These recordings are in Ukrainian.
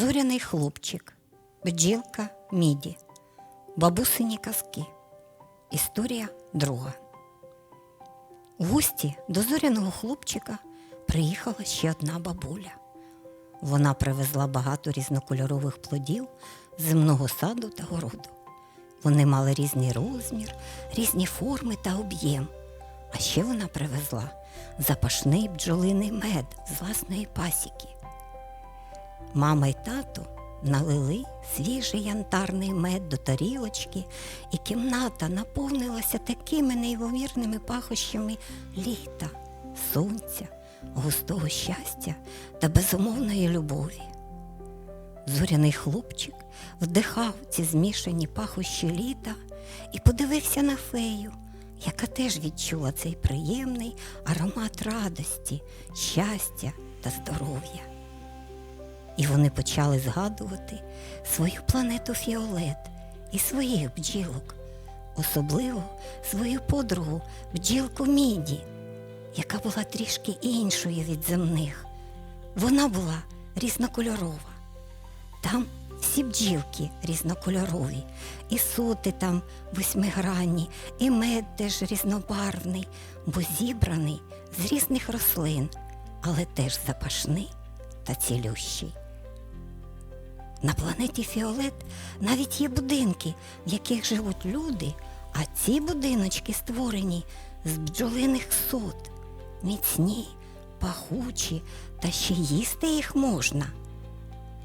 Зоряний хлопчик, бджілка міді, бабусині казки. Історія друга. У гості до зоряного хлопчика приїхала ще одна бабуля. Вона привезла багато різнокольорових плодів земного саду та городу. Вони мали різний розмір, різні форми та об'єм. А ще вона привезла запашний бджолиний мед з власної пасіки. Мама й тато налили свіжий янтарний мед до тарілочки, і кімната наповнилася такими неймовірними пахощами літа, сонця, густого щастя та безумовної любові. Зоряний хлопчик вдихав ці змішані пахощі літа і подивився на фею, яка теж відчула цей приємний аромат радості, щастя та здоров'я. І вони почали згадувати свою планету Фіолет і своїх бджілок, особливо свою подругу бджілку Міді, яка була трішки іншою від земних. Вона була різнокольорова. Там всі бджілки різнокольорові, і соти там восьмигранні, і мед теж різнобарвний, бо зібраний з різних рослин, але теж запашний та цілющий. На планеті Фіолет навіть є будинки, в яких живуть люди, а ці будиночки створені з бджолиних сот, міцні, пахучі, та ще їсти їх можна.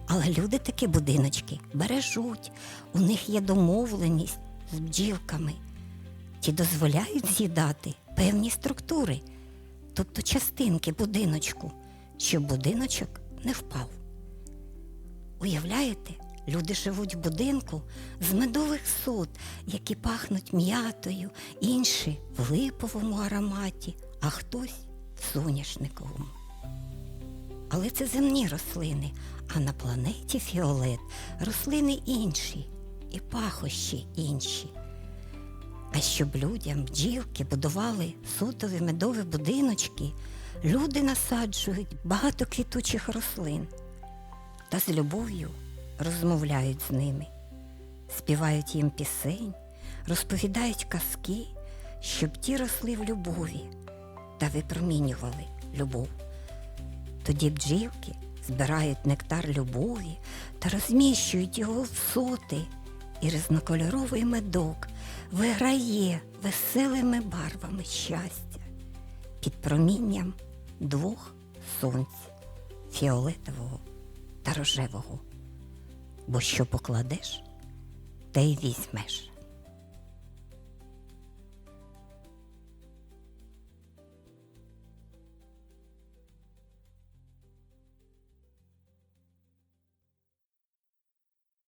Але люди такі будиночки бережуть, у них є домовленість з бджілками. Ті дозволяють з'їдати певні структури, тобто частинки будиночку, щоб будиночок не впав. Уявляєте, люди живуть в будинку з медових сот, які пахнуть м'ятою, інші в липовому ароматі, а хтось в соняшниковому. Але це земні рослини, а на планеті Фіолет рослини інші і пахощі інші. А щоб людям бджілки будували сотові медові будиночки, люди насаджують багато квітучих рослин та з любов'ю розмовляють з ними, співають їм пісень, розповідають казки, щоб ті росли в любові та випромінювали любов. Тоді бджілки збирають нектар любові та розміщують його в соти, і різнокольоровий медок виграє веселими барвами щастя під промінням двох сонць фіолетового та рожевого. Бо що покладеш, те й візьмеш.